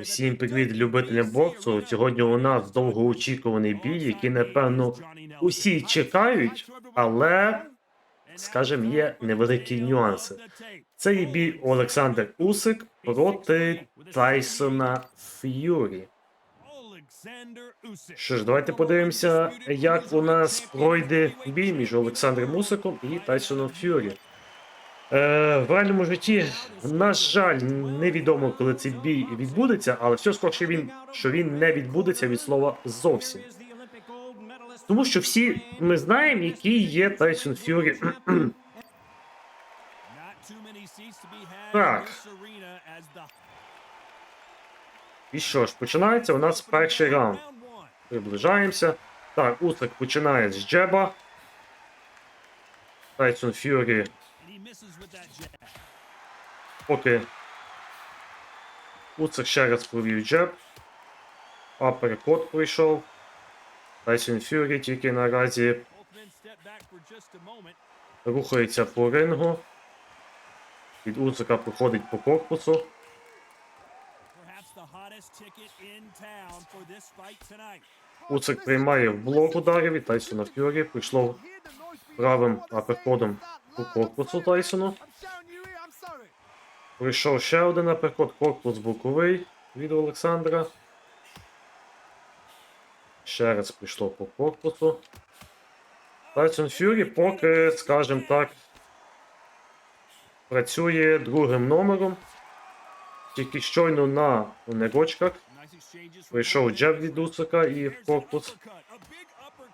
Усім привіт любителям боксу. Сьогодні у нас довгоочікуваний бій, який, напевно, усі чекають, але, скажімо, є невеликі нюанси. Це є бій Олександр Усик проти Тайсона Ф'юрі. Що ж, давайте подивимося, як у нас пройде бій між Олександром Усиком і Тайсоном Ф'юрі. Е, в реальному житті, на жаль, невідомо, коли цей бій відбудеться, але все скорше він, що він не відбудеться від слова зовсім. Тому що всі ми знаємо, який є Тайсон Ф'юрі. Так. І що ж, починається у нас перший раунд. Приближаємося. Так, Усик починає з джеба. Тайсон Ф'юрі поки Уцик ще раз провів джеб. Аперкот прийшов. Тайсон Фюрі тільки наразі рухається по рингу. Від Уцика проходить по корпусу. Уцик приймає в блок ударів від Тайсона Фюрі. Прийшло правим аперкодом по корпусу Тайсону. Прийшов ще один аперкот, корпус боковий від Олександра. Ще раз прийшло по корпусу. Тайсон Фюрі поки, скажімо так, працює другим номером. Тільки щойно на негочках. Прийшов джеб від Усика і в корпус.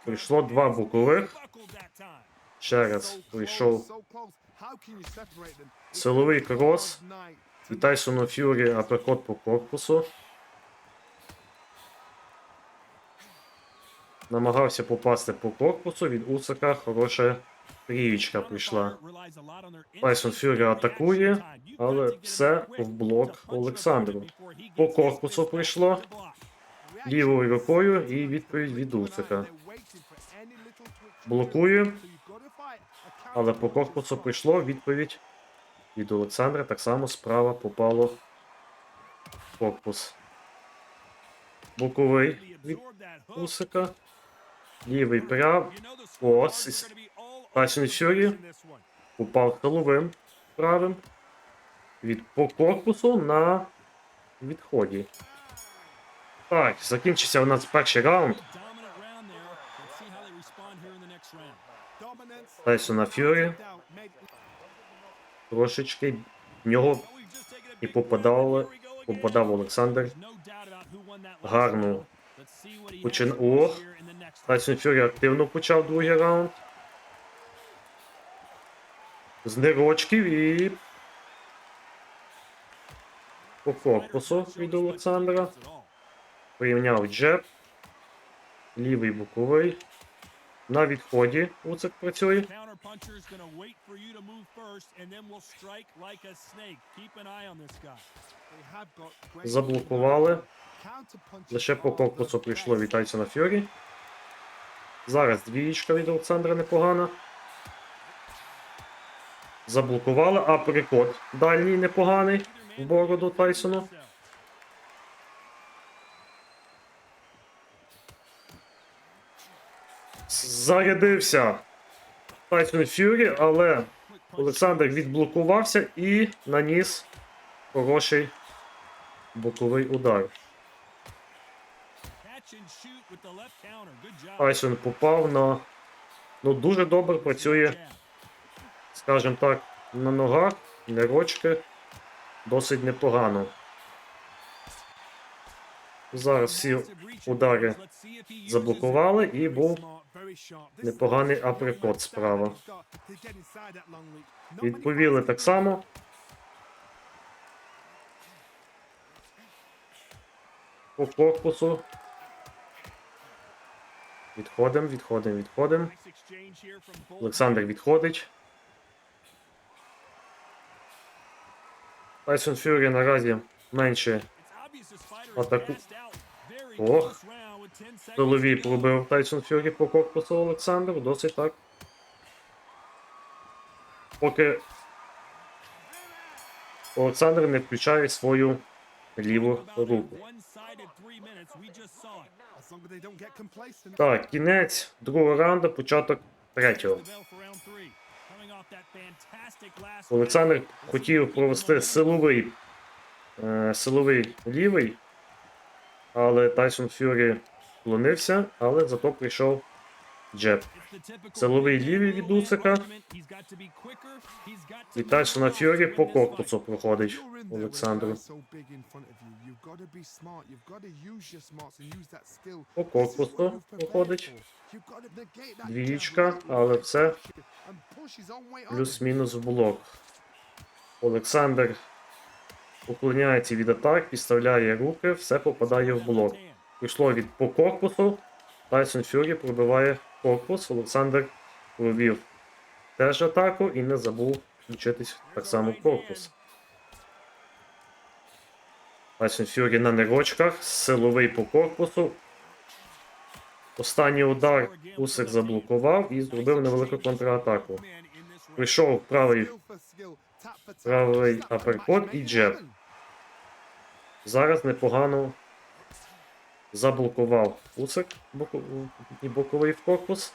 Прийшло два бокових. Ще раз прийшов силовий крос. І Тайсону Фюрі аперкот по корпусу. Намагався попасти по корпусу від Усика. Хороша трієчка прийшла. Тайсон Фюрі атакує, але все в блок Олександру. По корпусу прийшло. Лівою рукою і відповідь від Усика. Блокує, але по корпусу прийшло відповідь від Олександра. Так само справа попало в корпус. Боковий від Усика. Лівий прав. Ось, Тайсон Фюрі упав головим правим. Від по корпусу на відході. Так, закінчився у нас перший раунд. Тайсона Фюрі. Трошечки в нього і попадало, попадав Олександр. Гарно. Почин... Ох, Тайсон Фюрі активно почав другий раунд. З нирочків і по корпусу від Олександра. Прийняв джеб. Лівий боковий. На відході Уцик працює. Заблокували. Лише по корпусу прийшло від Тайсона Фьорі. Зараз двієчка від Олександра непогана. Заблокували, а переход дальній непоганий в бороду Тайсону. Зарядився Тайсон Фюрі, але Олександр відблокувався і наніс хороший боковий удар. Тайсон попав на. Ну, дуже добре працює, скажімо так, на ногах, нерочки. Досить непогано. Зараз всі удари заблокували і був непоганий априкот справа. Відповіли так само. По корпусу. Відходимо, відходимо, відходимо. Олександр відходить. Тайсон Фюрі наразі менше Атаку. Ох. Голові пробив Тайсон Фюрі по корпусу Олександру. Досить так. Поки Олександр не включає свою ліву руку. Так, кінець другого раунду, початок третього. Олександр хотів провести силовий, е, силовий лівий, але Тайсон Фюрі вклонився, але зато прийшов джеб. Силовий лівий від Усика. І Тайсона Фюрі по корпусу проходить Олександру. По корпусу проходить. Двічка, але все плюс-мінус в блок. Олександр уклоняється від атак, підставляє руки, все попадає в блок. Пішло від по корпусу. Тайсон Фюрі пробиває корпус. Олександр провів теж атаку і не забув включитись так само в корпус. Тайсон Фюрі на нерочках, силовий по корпусу. Останній удар Усик заблокував і зробив невелику контратаку. Прийшов правий правий аперкот і джеб. Зараз непогано заблокував Усик боку- і боковий в корпус.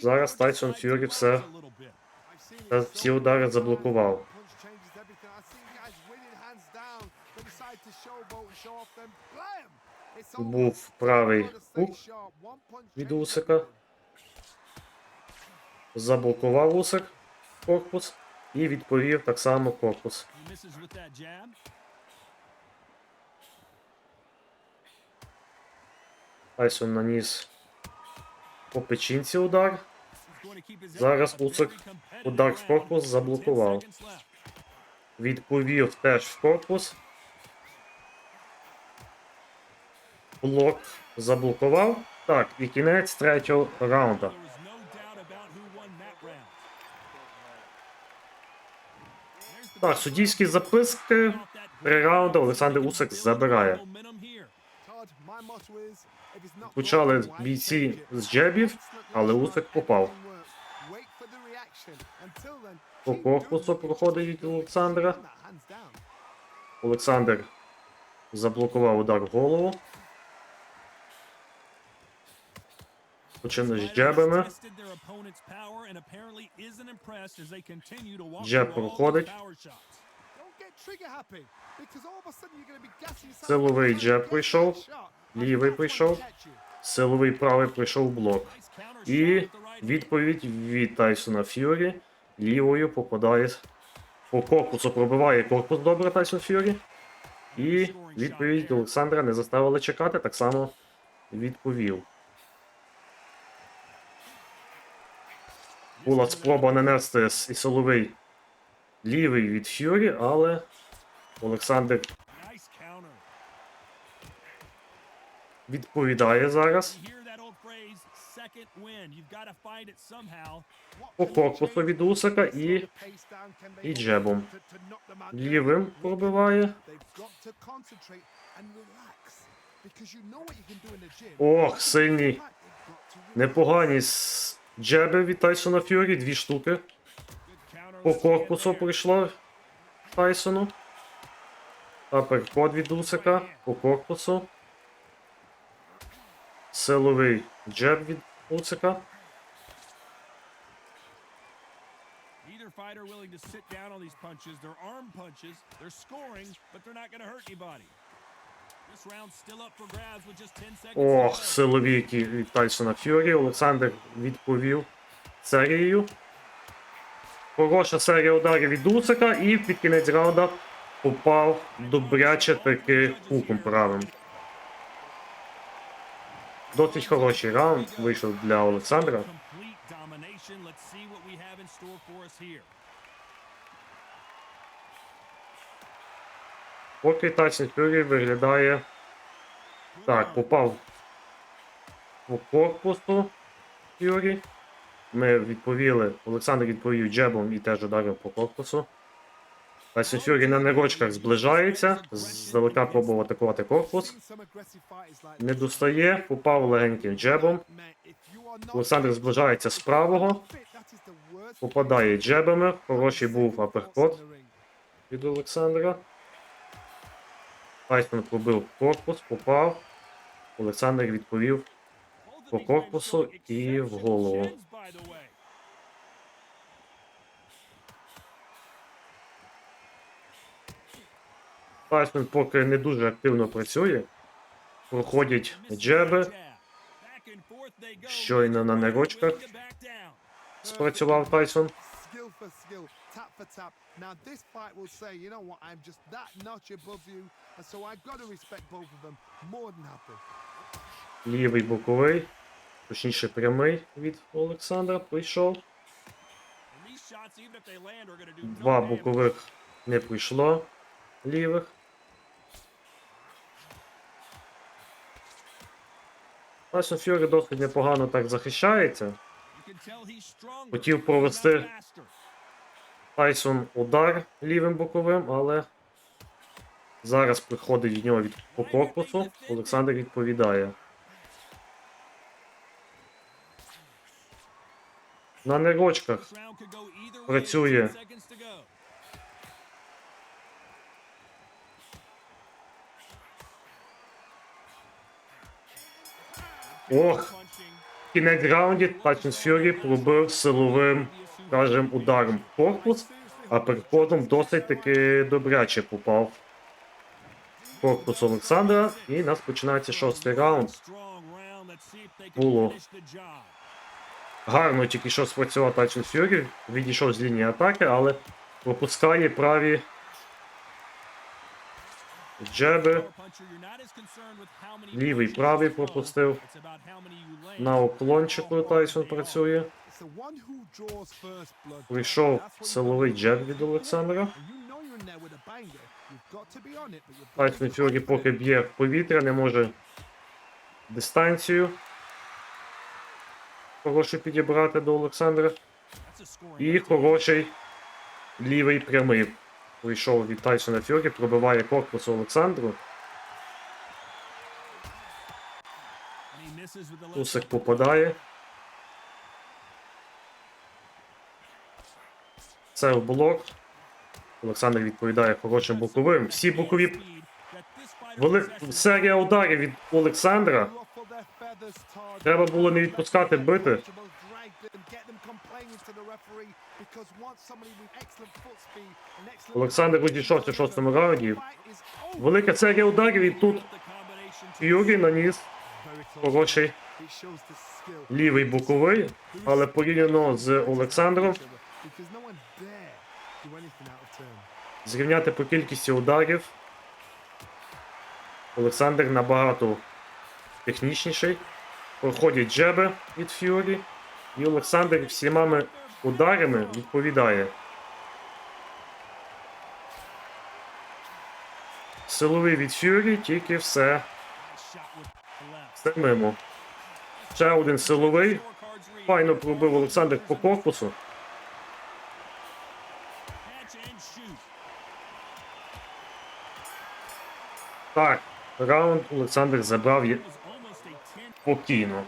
Зараз Тайсон Фюрі все всі удари заблокував. Був правий хук від Усика. Заблокував Усик корпус і відповів так само корпус. Тайсон наніс по печінці удар. Зараз Усик удар в корпус заблокував. Відповів теж в корпус. Блок заблокував. Так, і кінець третього раунду. Так, суддівські записки. Три раунди Олександр Усик забирає. Почали бійці з джебів, але Усик попав. По корпусу проходить від Олександра. Олександр заблокував удар в голову. Починає з джебами. Джеб проходить. Силовий джеб прийшов, лівий прийшов. Силовий правий прийшов в блок. І відповідь від Тайсона Ф'юрі лівою попадає по корпусу, пробиває корпус добре Тайсон Ф'юрі. І відповідь Олександра не заставили чекати, так само відповів. Була спроба нанести і силовий лівий від Ф'юрі, але Олександр відповідає зараз. По корпусу від Усика і і джебом. лівим пробиває. Ох, сильні. Непогані джеби від Тайсона Ф'юрі, дві штуки. По корпусу прийшло Тайсону. Аперкот від Усика по корпусу. Силовий джеб від Усика. Either fighter willing to sit down on these punches. They're arm punches. They're scoring, but they're not going to hurt anybody. Ох, go. силові які від Тайсона Ф'юрі. Олександр відповів серією. Хороша серія ударів від Усика і під кінець раунда попав добряче таки хуком правим. Досить хороший раунд вийшов для Олександра. Поки Тайсон Ф'юрі виглядає. Так, попав по корпусу Ф'юрі. Ми відповіли. Олександр відповів джебом і теж ударив по корпусу. Тайсон Ф'юрі на нерочках зближається. Здалека пробував атакувати корпус. Не достає, попав легеньким джебом. Олександр зближається з правого. попадає джебами. Хороший був аперкот від Олександра. Тайсон пробив корпус, попав. Олександр відповів по корпусу і в голову. Тайсон поки не дуже активно працює. Проходять джеби. Щойно на нерочках спрацював Тайсон. Tap for tap. Now this fight will say, you know what, I'm just that notch above you, and so I've got to respect both of them. More than happy. Лівий боковий, точніше прямий від Олександра прийшов. Два бокових не прийшло лівих. Тайсон Фьюрі досить непогано так захищається. Хотів провести Тайсон удар лівим боковим, але зараз приходить від нього від по корпусу. Олександр відповідає. На нерочках працює. Ох, кінець раунді Тайсон Фюрі пробив силовим, скажем, ударом в корпус, а переходом досить таки добряче попав корпус Олександра. І нас починається шостий раунд. Було. Гарно тільки що спрацював Тайсон Фюрі, відійшов з лінії атаки, але пропускає праві джеби. Лівий правий пропустив. На уклончику Тайсон працює. Прийшов силовий джеб від Олександра. Тайсон Фюрі поки б'є в повітря, не може дистанцію. Хороший підібрати до Олександра. І хороший лівий прямий. Прийшов від Тайсона Фюрі, пробиває корпус Олександру. Усик попадає. Це в блок. Олександр відповідає хорошим боковим. Всі бокові вели... серія ударів від Олександра. Треба було не відпускати бити. Олександр розійшовся в шостому раунді. Велика серія ударів і тут Ф'юрі наніс хороший лівий боковий, але порівняно з Олександром зрівняти по кількості ударів. Олександр набагато технічніший. Проходять джеби від Ф'юрі. І Олександр всіма ударами відповідає. Силовий від Ф'юрі, тільки все, все мимо. Ще один силовий. Файно пробив Олександр по корпусу. Так, раунд Олександр забрав спокійно.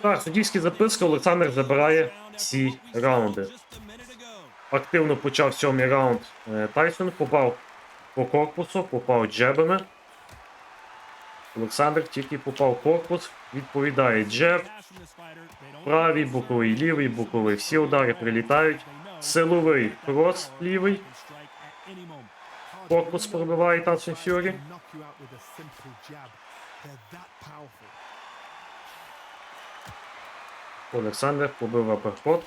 Так, суддівські записки Олександр забирає всі раунди. Активно почав сьомий раунд е, Тайсон, попав по корпусу, попав джебами. Олександр тільки попав корпус, відповідає джеб, правий боковий, лівий боковий. Всі удари прилітають. Силовий крос лівий. Корпус пробиває Тайсон Фюрі. Олександр побив аперкот.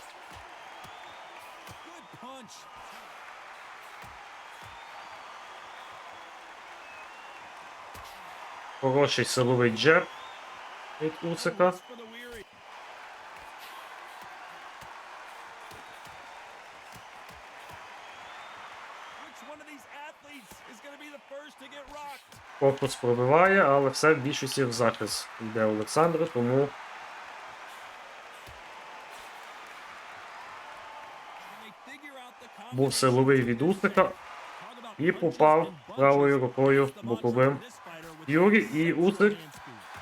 Хороший силовий джеб від Усика. Корпус пробиває, але все в більшості в захист йде Олександру, тому був силовий від Усика і попав правою рукою боковим Юрій і Усик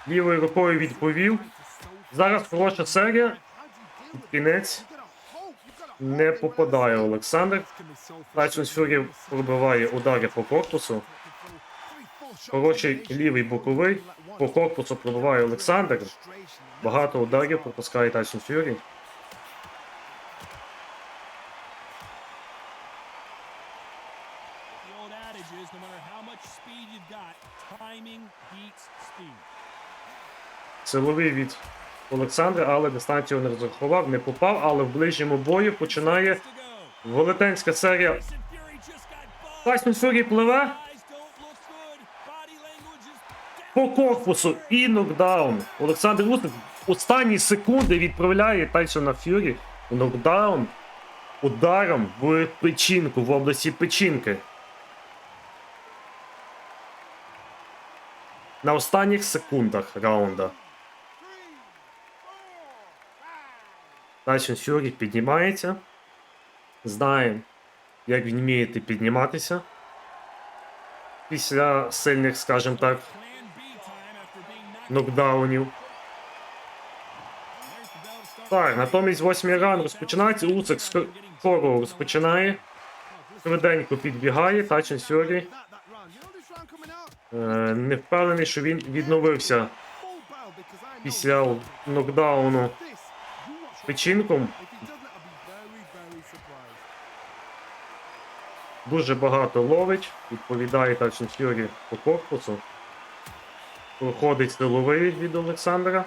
лівою рукою відповів. Зараз хороша серія. кінець не попадає Олександр. Тайсон Фюрі пробиває удари по корпусу. Хороший лівий боковий. По корпусу пробиває Олександр. Багато ударів пропускає Тайсон Фюрі. Adage is no matter how much speed you've got, timing beats speed. Силовий від Олександра, але дистанцію не розрахував, не попав, але в ближньому бою починає велетенська серія. Тайсон Фюрі пливе по корпусу і нокдаун. Олександр Усик останні секунди відправляє Тайсона Фюрі в нокдаун ударом в печінку, в області печінки. На останніх секундах раунда. Тайсон Фюрі піднімається. Знає, як він вміє підніматися. Після сильних, скажімо так, нокдаунів. Так, натомість восьмий раунд розпочинається. Уцик скоро розпочинає. Швиденько підбігає. Тайсон Фюрі. Е, не впевнений, що він відновився після нокдауну печінком. Дуже багато ловить. Відповідає Тайсон Фюрі по корпусу. Проходить силовий від Олександра.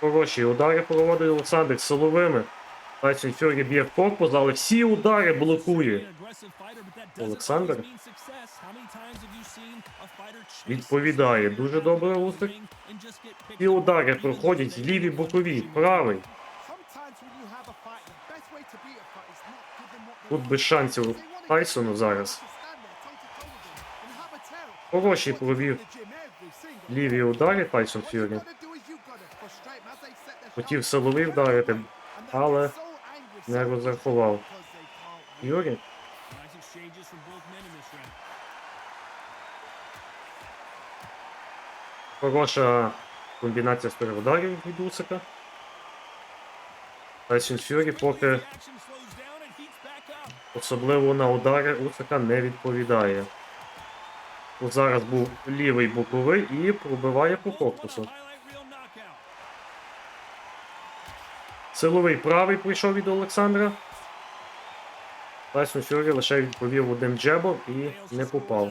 Хороші удари проводить Олександр силовими. Тайсон Фюрі б'є в корпус, але всі удари блокує. Олександр. Відповідає дуже добре Усик. Всі удари проходять ліві бокові, правий. Тут без шансів Тайсону зараз. Хороший провів ліві удари Тайсон Фюрі. Хотів силовий вдарити, але не розрахував. Round. Хороша комбінація з ударів від Усика. Тайсон Фюрі поки особливо на удари Усика не відповідає. Зараз був лівий боковий і пробиває по корпусу. Силовий правий прийшов від Олександра. Тайсон Фюрі лише відповів одним джебом і не попав.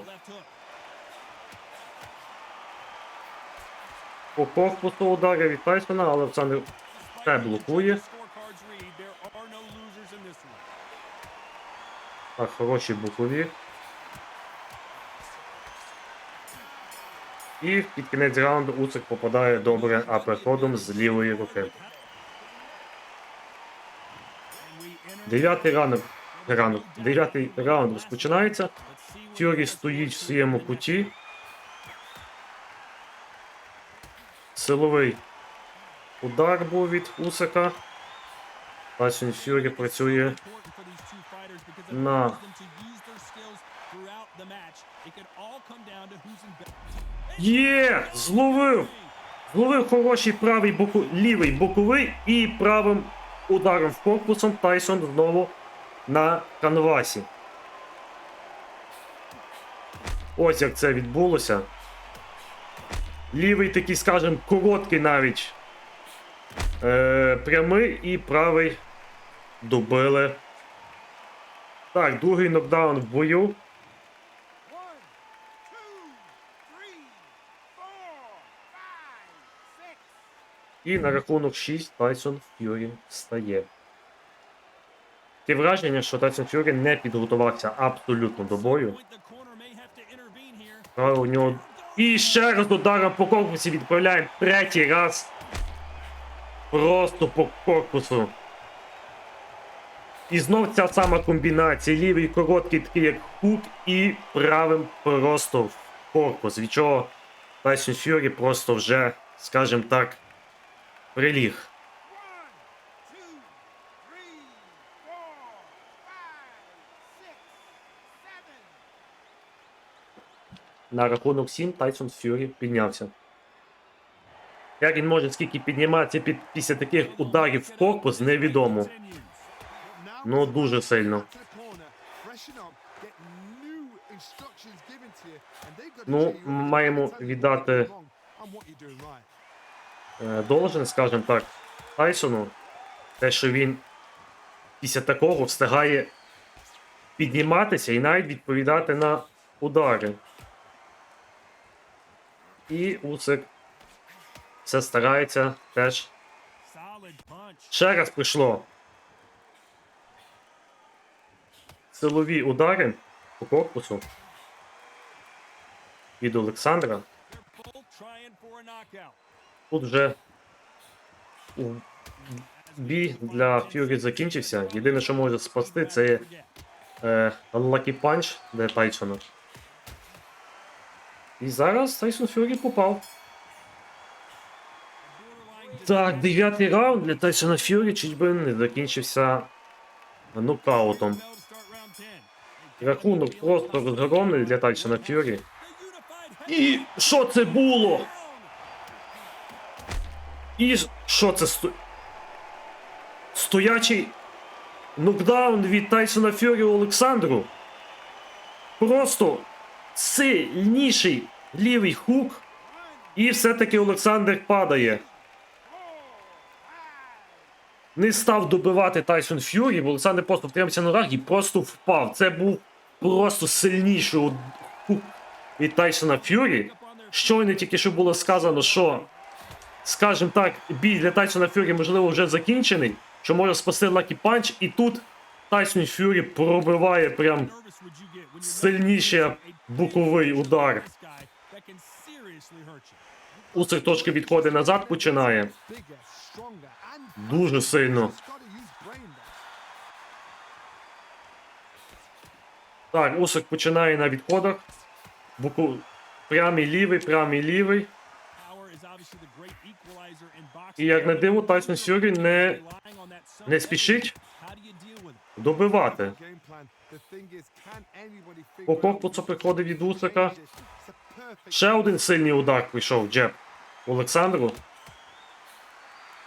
По корпусу удари від Тайсона, але Олександр the блокує. Так, хороші бокові. І під кінець раунду Уцик попадає добре аперходом з лівої руки. Дев'ятий ранок. Ранок. Дев'ятий раунд розпочинається. Фюрі стоїть в своєму куті. Силовий удар був від Усика. Тайсон Фюрі працює На. Є! Зловив! Зловив хороший правий боку, лівий боковий і правим ударом корпусом Тайсон знову на канвасі. Ось як це відбулося. Лівий такий, скажем, короткий навіть. Е, прямий і правий добили. Так, другий нокдаун в бою. І на рахунок 6 Тайсон Ф'юрі встає. Таке враження, що Тайсон Ф'юрі не підготувався абсолютно до бою. Правда, у нього. І ще раз ударом по корпусі відправляє третій раз. Просто по корпусу. І знов ця сама комбінація. Лівий короткий, такий як хук, і правим просто в корпус. Від чого Тайсон Ф'юрі просто вже, скажімо так, приліг. На рахунок 7 Тайсон Ф'юрі піднявся. Як він може скільки підніматися під, після таких ударів в корпус, невідомо. Ну, дуже сильно. Ну, маємо віддати должен, скажімо так, Тайсону. Те, що він після такого встигає підніматися і навіть відповідати на удари. І Усик все старається теж. Ще раз прийшло. Силові удари по корпусу від Олександра. Тут вже бій для Ф'юрі закінчився. Єдине, що може спасти, це е, Lucky Punch для Тайсона. І зараз Тайсон Ф'юрі попав. Так, дев'ятий раунд для Тайсона Ф'юрі чуть би не закінчився нокаутом. Рахунок просто розгромний для Тайсона Ф'юрі. І що це було? І що це сто... Стоячий нокдаун від Тайсона Фьорі Олександру. Просто сильніший лівий хук. І все-таки Олександр падає. Не став добивати Тайсон Ф'юрі, бо Олександр просто втримався на ногах і просто впав. Це був просто сильніший хук від Тайсона Ф'юрі. Щойно тільки що було сказано, що скажімо так, бій для Тайсона Фюрі, можливо, вже закінчений, що може спасти Лакі Панч, і тут Тайсон Фюрі пробиває прям сильніший боковий удар. Усик трошки відходить назад, починає. Дуже сильно. Так, Усик починає на відходах. Боку... Прямий лівий, прямий лівий. І як на диво, Тайсон Фюрі не, не спішить добивати. По корпусу приходить від Усика. Ще один сильний удар прийшов джеб Олександру.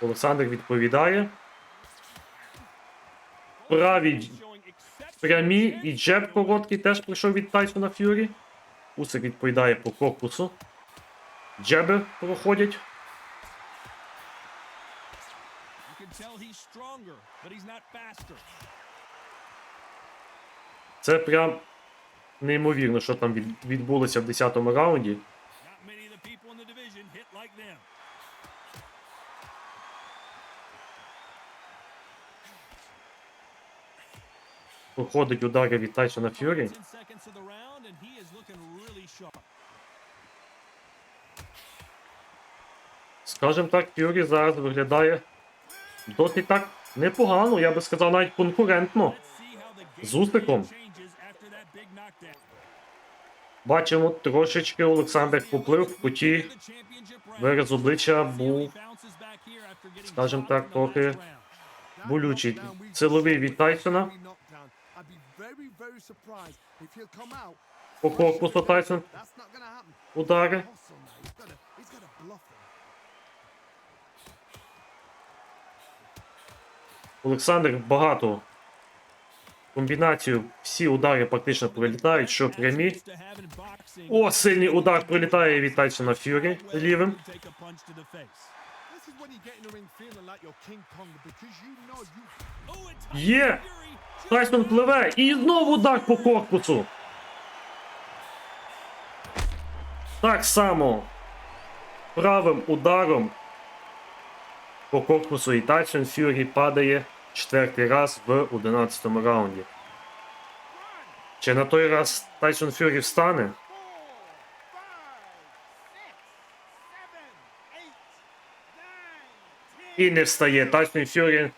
Олександр відповідає. Праві прямі і джеб короткий теж прийшов від Тайсона Ф'юрі. Усик відповідає по корпусу. Джеби проходять. Це прям неймовірно, що там відбулося в 10-му раунді. Проходить удари від Тайсона Ф'юрі. Скажем так, Ф'юрі зараз виглядає досить так непогано, я би сказав, навіть конкурентно. З Усиком. Бачимо, трошечки Олександр поплив в куті. Вираз обличчя був, скажем так, трохи болючий. Силовий від Тайсона. По корпусу Тайсон удари. Олександр багато комбінацію. Всі удари практично прилітають, що прямі. О, сильний удар прилітає від Тайсона Ф'юрі лівим. Є! Тайсон пливе і знову удар по корпусу. Так само правим ударом по корпусу і Тайсон Ф'юрі падає четвертий раз в 11 раунді. Чи на той раз Тайсон Ф'юрі встане? І не встає. Тайсон Ф'юрі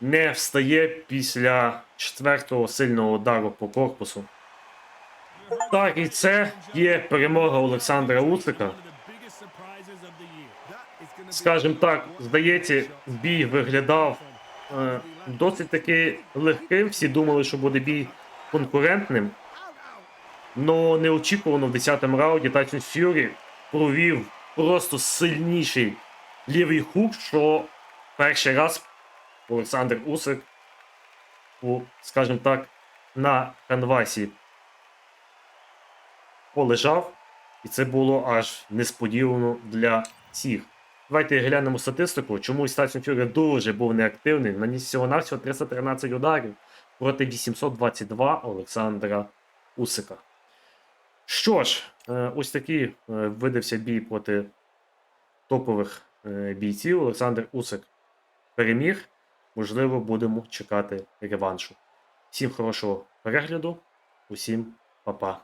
не встає після четвертого сильного удару по корпусу. Так, і це є перемога Олександра Усика. Скажем так, здається, бій виглядав е, досить таки легким. Всі думали, що буде бій конкурентним. Но неочікувано в 10-му раунді Тайсон Ф'юрі провів просто сильніший лівий хук, що перший раз Олександр Усик у, скажімо так, на канвасі полежав, і це було аж несподівано для всіх. Давайте глянемо статистику. Чомусь Тайсон Фюрі дуже був неактивний. Наніс всього-навсього 313 ударів проти 822 Олександра Усика. Що ж, е, ось такий е, видався бій проти топових е, бійців. Олександр Усик переміг. Можливо, будемо чекати реваншу. Всім хорошого перегляду, усім па-па.